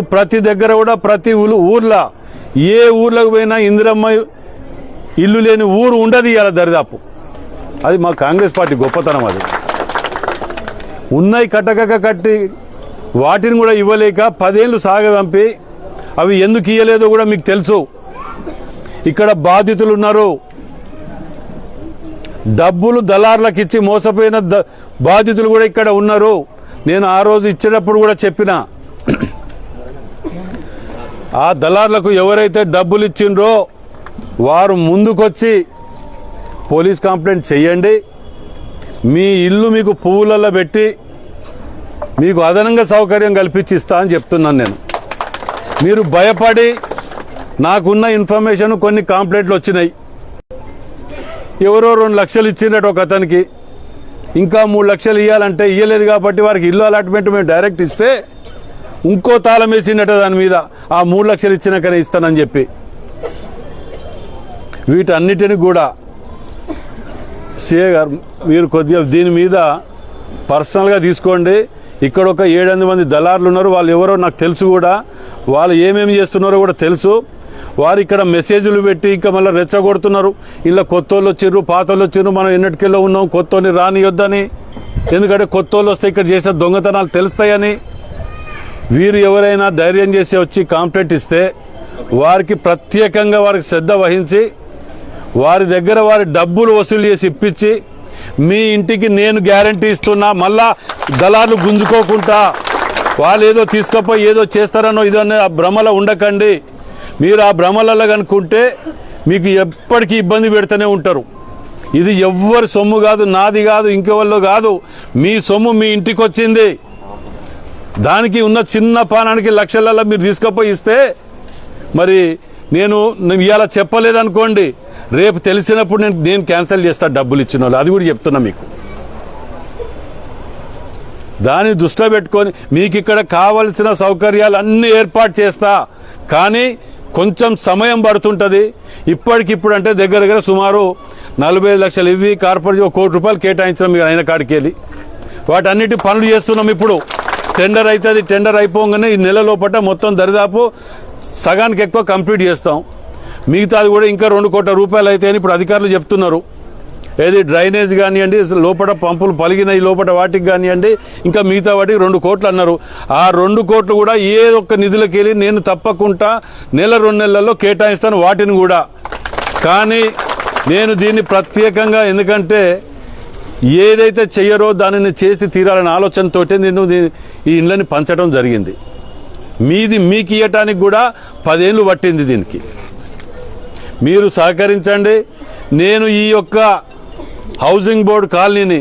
ప్రతి దగ్గర కూడా ప్రతి ఊర్లో ఏ ఊర్లోకి పోయినా ఇందిరమ్మ ఇల్లు లేని ఊరు ఉండదు ఇవాళ దరిదాపు. అది మా కాంగ్రెస్ పార్టీ గొప్పతనం అది. ఉన్నాయి కట్టక కట్టి వాటిని కూడా ఇవ్వలేక పదేళ్ళు సాగదంపి అవి ఎందుకు ఇయ్యలేదో కూడా మీకు తెలుసు. ఇక్కడ బాధితులు ఉన్నారు. డబ్బులు దళార్లకు ఇచ్చి మోసపోయిన బాధితులు కూడా ఇక్కడ ఉన్నారు. నేను ఆ రోజు ఇచ్చేటప్పుడు కూడా చెప్పిన. ఆ దళార్లకు ఎవరైతే డబ్బులు ఇచ్చిండ్రో వారు ముందుకొచ్చి పోలీస్ కంప్లైంట్ చేయండి మీ ఇల్లు మీకు పువ్వులలో పెట్టి మీకు అదనంగా సౌకర్యం కల్పించి ఇస్తా అని చెప్తున్నాను నేను. మీరు భయపడి నాకున్న ఇన్ఫర్మేషన్ కొన్ని కంప్లైంట్లు వచ్చినాయి. ఎవరో రెండు లక్షలు ఇచ్చిండట ఒక అతనికి. ఇంకా మూడు లక్షలు ఇవ్వాలంటే ఇవ్వలేదు కాబట్టి వారికి ఇల్లు అలాట్మెంట్ మేము డైరెక్ట్ ఇస్తే ఇంకో తాళం వేసిండట దాని మీద. ఆ మూడు లక్షలు ఇచ్చినాకనే ఇస్తానని చెప్పి. వీటన్నిటిని కూడా సిఏ గారు మీరు కొద్దిగా దీని మీద పర్సనల్గా తీసుకోండి. ఇక్కడ ఒక ఏడెనిమిది మంది దళారులు ఉన్నారు. వాళ్ళు ఎవరో నాకు తెలుసు కూడా. వాళ్ళు ఏమేమి చేస్తున్నారో కూడా తెలుసు. వారు ఇక్కడ మెసేజ్లు పెట్టి ఇంకా మళ్ళీ రెచ్చగొడుతున్నారు. ఇలా కొత్త వాళ్ళు వచ్చిర్రు పాత వాళ్ళు వచ్చిర్రు మనం ఎన్నటికెళ్ళో ఉన్నాం కొత్తని రానియొద్దని. ఎందుకంటే కొత్త వాళ్ళు వస్తే ఇక్కడ చేసిన దొంగతనాలు తెలుస్తాయని. వీరు ఎవరైనా ధైర్యం చేసి వచ్చి కాంప్లైంట్ ఇస్తే వారికి ప్రత్యేకంగా వారికి శ్రద్ధ వహించి వారి దగ్గర వారి డబ్బులు వసూలు చేసి ఇప్పించి మీ ఇంటికి నేను గ్యారంటీ ఇస్తున్నా మళ్ళా దళాలు గుంజుకోకుండా వాళ్ళు ఏదో తీసుకోపోయి ఏదో చేస్తారనో ఇదో ఆ భ్రమలో ఉండకండి. మీరు ఆ భ్రమలలో కనుక్కుంటే మీకు ఎప్పటికీ ఇబ్బంది పెడుతూనే ఉంటారు. ఇది ఎవ్వరి సొమ్ము కాదు నాది కాదు ఇంకెవరిలో కాదు. మీ సొమ్ము మీ ఇంటికి వచ్చింది దానికి ఉన్న చిన్న పానానికి లక్షలలో మీరు తీసుకపోయిస్తే మరి నేను ఇవాళ చెప్పలేదనుకోండి రేపు తెలిసినప్పుడు నేను నేను క్యాన్సిల్ చేస్తా డబ్బులు ఇచ్చిన వాళ్ళు. అది కూడా చెప్తున్నా మీకు. దాన్ని దృష్టిలో పెట్టుకొని మీకు ఇక్కడ కావలసిన సౌకర్యాలు అన్నీ ఏర్పాటు చేస్తా. కానీ కొంచెం సమయం పడుతుంటుంది. ఇప్పటికిప్పుడు అంటే దగ్గర దగ్గర సుమారు నలభై లక్షలు ఇవి కార్పొరేట్ ఒక కోటి రూపాయలు కేటాయించడం మీరు ఆయన కాడికి వెళ్ళి వాటన్నిటి పనులు చేస్తున్నాం ఇప్పుడు. టెండర్ అవుతుంది టెండర్ అయిపోగానే ఈ నెల లోపల మొత్తం దరిదాపు సగానికి ఎక్కువ కంప్లీట్ చేస్తాం. మిగతాది కూడా ఇంకా రెండు కోట్ల రూపాయలు అయితే అని ఇప్పుడు అధికారులు చెప్తున్నారు. ఏది డ్రైనేజ్ కానివ్వండి లోపల పంపులు పలిగిన ఈ లోపల వాటికి కానివ్వండి ఇంకా మిగతా వాటికి రెండు కోట్లు అన్నారు. ఆ రెండు కోట్లు కూడా ఏ ఒక్క నిధులకు వెళ్ళి నేను తప్పకుండా నెల రెండు నెలల్లో కేటాయిస్తాను వాటిని కూడా. కానీ నేను దీన్ని ప్రత్యేకంగా ఎందుకంటే ఏదైతే చెయ్యరో దానిని చేసి తీరాలనే ఆలోచనతోటే నేను ఈ ఇండ్లని పంచడం జరిగింది. మీది మీకు ఇవ్వటానికి కూడా పదేళ్ళు పట్టింది దీనికి. మీరు సహకరించండి. నేను ఈ యొక్క హౌసింగ్ బోర్డు కాలనీని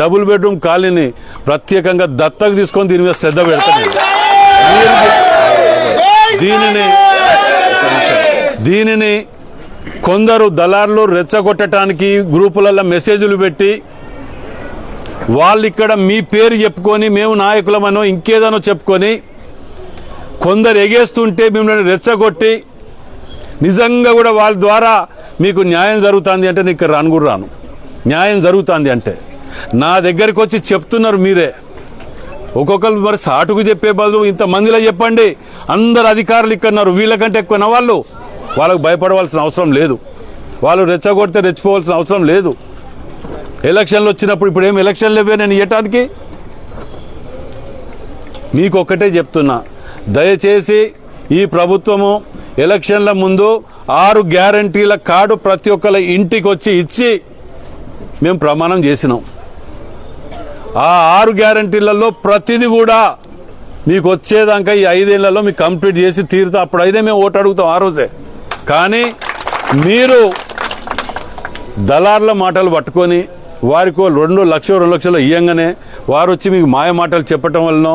డబుల్ బెడ్రూమ్ కాలనీని ప్రత్యేకంగా దత్తకు తీసుకొని దీని మీద శ్రద్ధ పెడతాను దీనిని దీనిని కొందరు దళారులు రెచ్చగొట్టడానికి గ్రూపులలో మెసేజ్లు పెట్టి వాళ్ళు ఇక్కడ మీ పేరు చెప్పుకొని మేము నాయకులమనో ఇంకేదనో చెప్పుకొని కొందరు ఎగేస్తుంటే మిమ్మల్ని రెచ్చగొట్టి నిజంగా కూడా వాళ్ళ ద్వారా మీకు న్యాయం జరుగుతుంది అంటే నీకు రాను కూడా రాను. న్యాయం జరుగుతుంది అంటే. నా దగ్గరికి వచ్చి చెప్తున్నారు మీరే. ఒక్కొక్కరు మరి సాటుకు చెప్పే బదులు ఇంతమందిలో చెప్పండి. అందరు అధికారులు ఇక్కడ ఉన్నారు. వీళ్ళకంటే ఎక్కువ వాళ్ళు. వాళ్ళకు భయపడవలసిన అవసరం లేదు. వాళ్ళు రెచ్చగొడితే రెచ్చిపోవాల్సిన అవసరం లేదు. ఎలక్షన్లు వచ్చినప్పుడు ఇప్పుడు ఏం ఎలక్షన్లు ఇవ్వే నేను ఇవ్వటానికి మీకు ఒక్కటే చెప్తున్నా. దయచేసి ఈ ప్రభుత్వము ఎలక్షన్ల ముందు ఆరు గ్యారంటీల కార్డు ప్రతి ఒక్కరి ఇంటికి వచ్చి ఇచ్చి మేము ప్రమాణం చేసినాం. ఆ ఆరు గ్యారంటీలలో ప్రతిదీ కూడా మీకు వచ్చేదాకా ఈ ఐదేళ్ళలో మీకు కంప్లీట్ చేసి తీరుతా. అప్పుడు అయితే మేము ఓటు అడుగుతాం ఆ రోజే. కానీ మీరు దళార్ల మాటలు పట్టుకొని వారికి రెండు లక్షలు రెండు లక్షలు ఇయ్యంగానే వారు వచ్చి మీకు మాయ మాటలు చెప్పటం వలన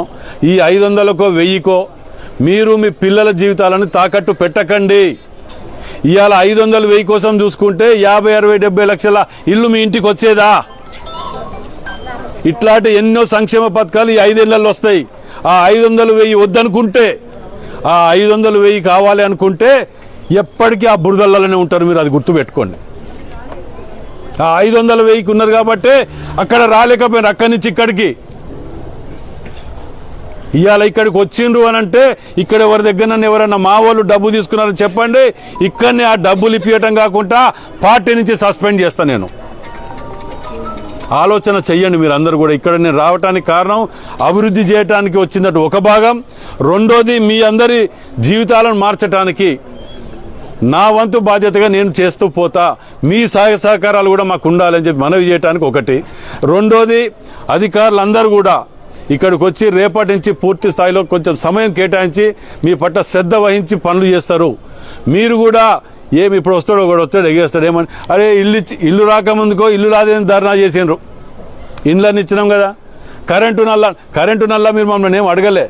ఈ ఐదు వందలకో వెయ్యికో మీరు మీ పిల్లల జీవితాలను తాకట్టు పెట్టకండి. ఇవాళ ఐదు వందలు వెయ్యి కోసం చూసుకుంటే యాభై అరవై డెబ్బై లక్షల ఇల్లు మీ ఇంటికి వచ్చేదా? ఇట్లాంటి ఎన్నో సంక్షేమ పథకాలు ఈ ఐదేళ్ళలో వస్తాయి. ఆ ఐదు వందలు వెయ్యి వద్దనుకుంటే ఆ ఐదు వందలు వెయ్యి కావాలి అనుకుంటే ఎప్పటికీ ఆ బురదలలోనే ఉంటారు మీరు అది గుర్తుపెట్టుకోండి. ఆ ఐదు వందల వెయ్యికి ఉన్నారు కాబట్టి అక్కడ రాలేకపోయినారు అక్కడి నుంచి ఇక్కడికి. ఇవాళ ఇక్కడికి వచ్చిండ్రు అని అంటే ఇక్కడ ఎవరి దగ్గర నన్ను ఎవరన్నా మా వాళ్ళు డబ్బు తీసుకున్నారని చెప్పండి ఇక్కడనే ఆ డబ్బులు ఇప్పియటం కాకుండా పార్టీ నుంచి సస్పెండ్ చేస్తా నేను. ఆలోచన చెయ్యండి మీరు అందరూ కూడా ఇక్కడ నేను రావటానికి కారణం అభివృద్ధి చేయటానికి వచ్చిందట ఒక భాగం. రెండోది మీ అందరి జీవితాలను మార్చటానికి నా వంతు బాధ్యతగా నేను చేస్తూ పోతా. మీ సహాయ సహకారాలు కూడా మాకు ఉండాలని చెప్పి మనవి చేయడానికి ఒకటి. రెండోది అధికారులందరూ కూడా ఇక్కడికి వచ్చి రేపటి నుంచి పూర్తి స్థాయిలో కొంచెం సమయం కేటాయించి మీ పట్ల శ్రద్ధ వహించి పనులు చేస్తారు. మీరు కూడా ఏమి ఇప్పుడు వస్తాడో కూడా వస్తాడు ఎగేస్తాడు ఏమని? అరే ఇల్లు ఇచ్చి ఇల్లు రాకముందుకో ఇల్లు రాదేని ధర్నా చేసిండ్రు. ఇండ్లని ఇచ్చినాం కదా. కరెంటు నల్ల కరెంటు నల్ల మీరు మమ్మల్ని ఏం అడగలే.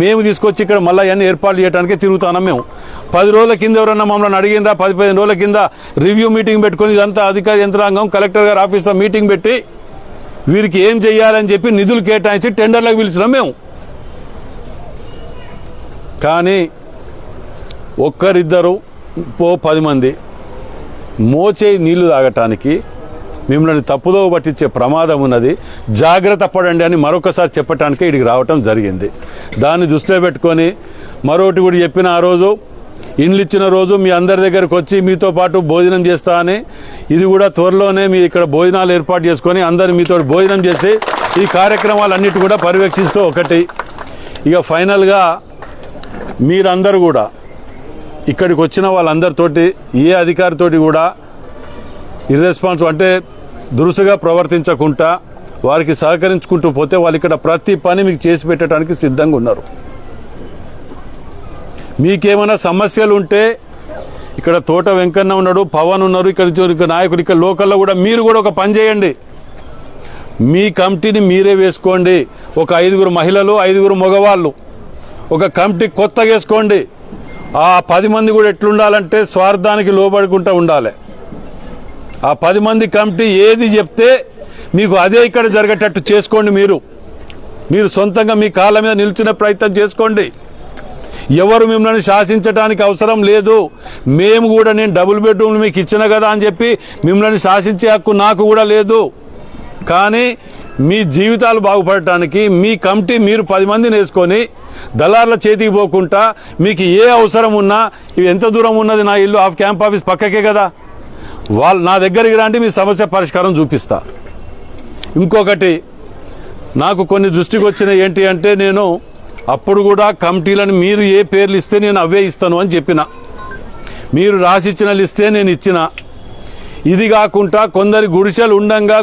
మేము తీసుకొచ్చి ఇక్కడ మళ్ళీ అన్ని ఏర్పాట్లు చేయడానికి తిరుగుతున్నాం మేము. పది రోజుల కింద ఎవరన్నా మమ్మల్ని అడిగినరా పది పదిహేను రోజుల కింద రివ్యూ మీటింగ్ పెట్టుకొని ఇదంతా అధికార యంత్రాంగం కలెక్టర్ గారు ఆఫీస్లో మీటింగ్ పెట్టి వీరికి ఏం చెయ్యాలని చెప్పి నిధులు కేటాయించి టెండర్లకు పిలిచినాం మేము. కానీ ఒక్కరిద్దరు పో పది మంది మోచే నీళ్ళు తాగటానికి మిమ్మల్ని తప్పుదోవ పట్టించే ప్రమాదం ఉన్నది. జాగ్రత్త పడండి అని మరొకసారి చెప్పటానికి ఇక్కడికి రావటం జరిగింది. దాన్ని దృష్టిలో పెట్టుకొని మరొకటి కూడా చెప్పిన ఆ రోజు ఇండ్లు ఇచ్చిన రోజు మీ అందరి దగ్గరకు వచ్చి మీతో పాటు భోజనం చేస్తా అని ఇది కూడా త్వరలోనే మీ ఇక్కడ భోజనాలు ఏర్పాటు చేసుకొని అందరు మీతో భోజనం చేసి ఈ కార్యక్రమాలన్నిటి కూడా పర్యవేక్షిస్తూ ఒకటి. ఇక ఫైనల్గా మీరందరూ కూడా ఇక్కడికి వచ్చిన వాళ్ళందరితోటి ఏ అధికారితోటి కూడా ఇర్రెస్పాన్స్ అంటే దురుసుగా ప్రవర్తించకుండా వారికి సహకరించుకుంటూ పోతే వాళ్ళు ఇక్కడ ప్రతి పని మీకు చేసి పెట్టడానికి సిద్ధంగా ఉన్నారు. మీకేమైనా సమస్యలు ఉంటే ఇక్కడ తోట వెంకన్న ఉన్నాడు పవన్ ఉన్నారు ఇక్కడ ఇక్కడ నాయకులు ఇక్కడ లోకల్లో కూడా మీరు కూడా ఒక పని చేయండి. మీ కమిటీని మీరే వేసుకోండి. ఒక ఐదుగురు మహిళలు ఐదుగురు మగవాళ్ళు ఒక కమిటీ కొత్తగా వేసుకోండి. ఆ పది మంది కూడా ఎట్లుండాలంటే స్వార్థానికి లోబడుకుంటూ ఉండాలి. ఆ పది మంది కమిటీ ఏది చెప్తే మీకు అదే ఇక్కడ జరిగేటట్టు చేసుకోండి మీరు. మీరు సొంతంగా మీ కాళ్ళ మీద నిలిచిన ప్రయత్నం చేసుకోండి. ఎవరు మిమ్మల్ని శాసించడానికి అవసరం లేదు. మేము కూడా నేను డబుల్ బెడ్రూమ్లు మీకు ఇచ్చిన కదా అని చెప్పి మిమ్మల్ని శాసించే హక్కు నాకు కూడా లేదు. కానీ మీ జీవితాలు బాగుపడటానికి మీ కమిటీ మీరు పది మందిని వేసుకొని దళార్ల చేతికి పోకుండా మీకు ఏ అవసరం ఉన్నా ఇవి ఎంత దూరం ఉన్నది నా ఇల్లు? ఆఫ్ క్యాంప్ ఆఫీస్ పక్కకే కదా. వాళ్ళు నా దగ్గరికి రండి మీ సమస్య పరిష్కారం చూపిస్తా. ఇంకొకటి నాకు కొన్ని దృష్టికి వచ్చిన ఏంటి అంటే నేను అప్పుడు కూడా కమిటీలను మీరు ఏ పేర్లు ఇస్తే నేను అవే ఇస్తాను అని చెప్పిన. మీరు రాసిచ్చిన లిస్టే నేను ఇచ్చిన. ఇది కాకుండా కొందరి గుడిసెలు ఉండంగా